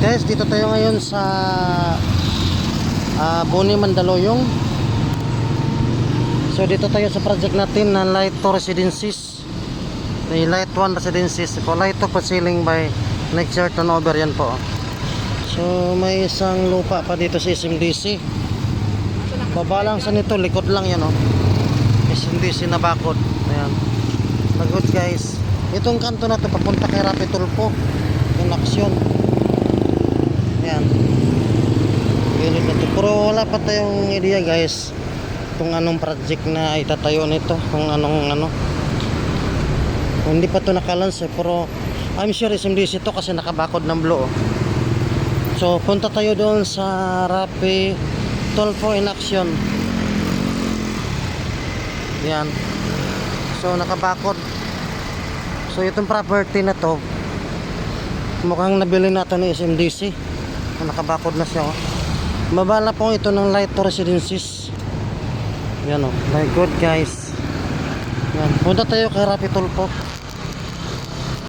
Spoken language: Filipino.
Guys, dito tayo ngayon sa ah, Boni Mandaluyong. So dito tayo sa project natin na Light 2 Residences. May Light 1 Residences po. Light 2 pa ceiling by next year turnover yan po. So may isang lupa pa dito sa SMDC. Baba lang sa nito, likod lang yan oh. SMDC na bakod. Ayan. Pagod guys. Itong kanto na to papunta kay Rapi Tulpo. Yung aksyon. Ayan. Gilid na to. Pero wala pa tayong idea guys kung anong project na itatayo nito. Kung anong ano. Hindi pa to nakalans eh. Pero I'm sure SMDC to kasi nakabakod ng blue. Oh. So punta tayo doon sa Rapi Tulpo in action. Yan. So nakabakod. So itong property na to mukhang nabili nato ni SMDC. Nakabakod na siya. Oh. Mabala po ito ng light residences. Yan oh. My God guys. Yan. Punta tayo kay Rapi Tulpo.